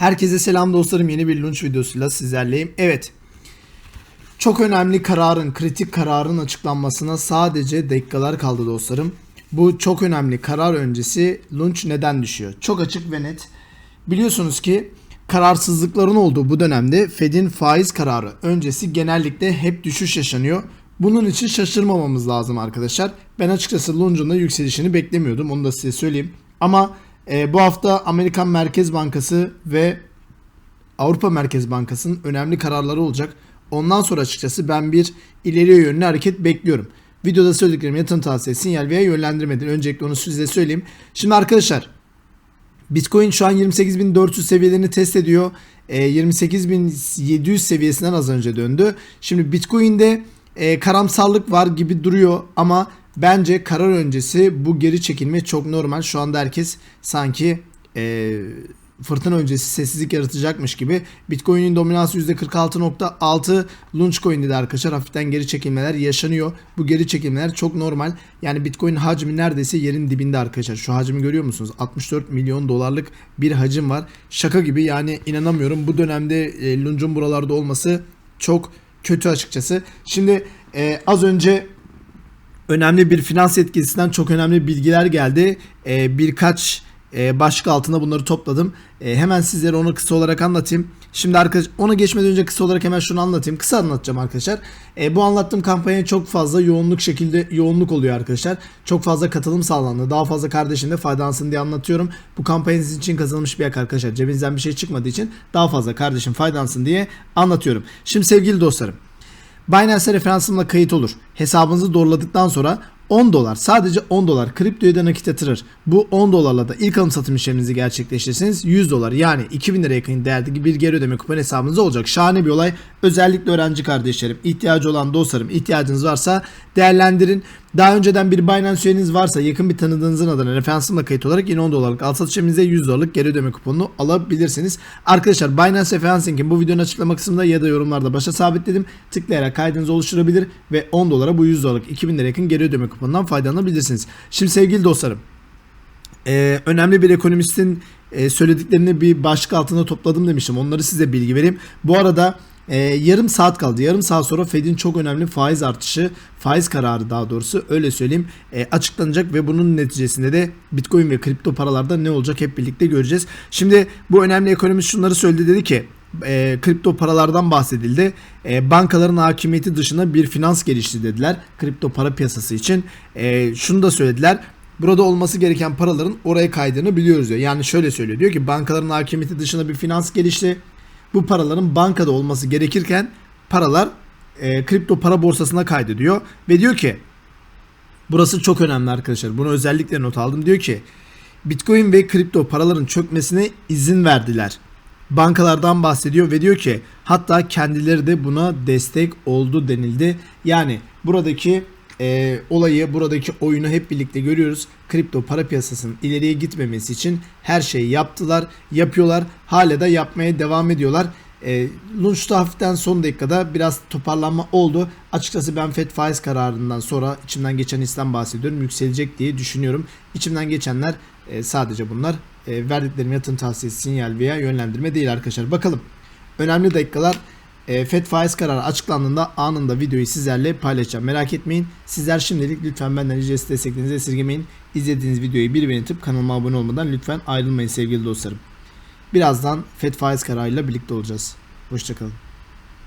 Herkese selam dostlarım. Yeni bir lunch videosuyla sizlerleyim. Evet. Çok önemli kararın, kritik kararın açıklanmasına sadece dakikalar kaldı dostlarım. Bu çok önemli karar öncesi lunch neden düşüyor? Çok açık ve net. Biliyorsunuz ki kararsızlıkların olduğu bu dönemde Fed'in faiz kararı öncesi genellikle hep düşüş yaşanıyor. Bunun için şaşırmamamız lazım arkadaşlar. Ben açıkçası Lunch'un da yükselişini beklemiyordum. Onu da size söyleyeyim. Ama e, bu hafta Amerikan Merkez Bankası ve Avrupa Merkez Bankası'nın önemli kararları olacak. Ondan sonra açıkçası ben bir ileriye yönlü hareket bekliyorum. Videoda söylediklerim yatırım tavsiyesi, sinyal veya yönlendirmedir. Öncelikle onu size söyleyeyim. Şimdi arkadaşlar Bitcoin şu an 28.400 seviyelerini test ediyor. E, 28.700 seviyesinden az önce döndü. Şimdi Bitcoin'de e, karamsarlık var gibi duruyor ama bence karar öncesi bu geri çekilme çok normal. Şu anda herkes sanki e, fırtına öncesi sessizlik yaratacakmış gibi. Bitcoin'in dominansı %46.6 Launchcoin'de de arkadaşlar hafiften geri çekilmeler yaşanıyor. Bu geri çekilmeler çok normal. Yani Bitcoin hacmi neredeyse yerin dibinde arkadaşlar. Şu hacmi görüyor musunuz? 64 milyon dolarlık bir hacim var. Şaka gibi yani inanamıyorum. Bu dönemde e, Lunch'un buralarda olması çok kötü açıkçası. Şimdi e, az önce önemli bir finans yetkilisinden çok önemli bilgiler geldi. E, birkaç e, başlık altında bunları topladım. E, hemen sizlere onu kısa olarak anlatayım. Şimdi arkadaş ona geçmeden önce kısa olarak hemen şunu anlatayım. Kısa anlatacağım arkadaşlar. E, bu anlattığım kampanya çok fazla yoğunluk şekilde yoğunluk oluyor arkadaşlar. Çok fazla katılım sağlandı. Daha fazla kardeşim de faydalansın diye anlatıyorum. Bu kampanya sizin için kazanılmış bir yak arkadaşlar. Cebinizden bir şey çıkmadığı için daha fazla kardeşim faydalansın diye anlatıyorum. Şimdi sevgili dostlarım. Binance referansımla kayıt olur. Hesabınızı doğruladıktan sonra 10 dolar sadece 10 dolar kriptoya da nakit yatırır. Bu 10 dolarla da ilk alım satım işleminizi gerçekleştirirseniz 100 dolar yani 2000 liraya yakın değerdeki bir geri ödeme kupon hesabınızda olacak. Şahane bir olay. Özellikle öğrenci kardeşlerim, ihtiyacı olan dostlarım, ihtiyacınız varsa değerlendirin. Daha önceden bir Binance üyeniz varsa yakın bir tanıdığınızın adına referansımla kayıt olarak yine 10 dolarlık al satış işleminize 100 dolarlık geri ödeme kuponunu alabilirsiniz. Arkadaşlar Binance referans linkini bu videonun açıklama kısmında ya da yorumlarda başa sabitledim. Tıklayarak kaydınızı oluşturabilir ve 10 dolara bu 100 dolarlık 2000 liraya yakın geri ödeme kuponundan faydalanabilirsiniz. Şimdi sevgili dostlarım ee, önemli bir ekonomistin e, söylediklerini bir başlık altında topladım demiştim. Onları size bilgi vereyim. Bu arada e, yarım saat kaldı. Yarım saat sonra Fed'in çok önemli faiz artışı, faiz kararı daha doğrusu öyle söyleyeyim e, açıklanacak ve bunun neticesinde de Bitcoin ve kripto paralarda ne olacak hep birlikte göreceğiz. Şimdi bu önemli ekonomist şunları söyledi dedi ki e, kripto paralardan bahsedildi. E, bankaların hakimiyeti dışında bir finans gelişti dediler kripto para piyasası için. E, şunu da söylediler. Burada olması gereken paraların oraya kaydığını biliyoruz diyor. Yani şöyle söylüyor. Diyor ki bankaların hakimiyeti dışında bir finans gelişti. Bu paraların bankada olması gerekirken paralar e, kripto para borsasına kaydediyor. Ve diyor ki burası çok önemli arkadaşlar. Bunu özellikle not aldım. Diyor ki Bitcoin ve kripto paraların çökmesine izin verdiler. Bankalardan bahsediyor ve diyor ki hatta kendileri de buna destek oldu denildi. Yani buradaki e, olayı buradaki oyunu hep birlikte görüyoruz. Kripto para piyasasının ileriye gitmemesi için her şeyi yaptılar, yapıyorlar. Hala da yapmaya devam ediyorlar. E, Lunch'ta hafiften son dakikada biraz toparlanma oldu. Açıkçası ben FED faiz kararından sonra içimden geçen hisden bahsediyorum. Yükselecek diye düşünüyorum. İçimden geçenler e, sadece bunlar. E, verdiklerim yatırım tavsiyesi, sinyal veya yönlendirme değil arkadaşlar. Bakalım. Önemli dakikalar. E, FED faiz kararı açıklandığında anında videoyu sizlerle paylaşacağım. Merak etmeyin. Sizler şimdilik lütfen benden ücretsiz desteklerinizi esirgemeyin. İzlediğiniz videoyu bir beğenip kanalıma abone olmadan lütfen ayrılmayın sevgili dostlarım. Birazdan FED faiz kararıyla birlikte olacağız. Hoşçakalın.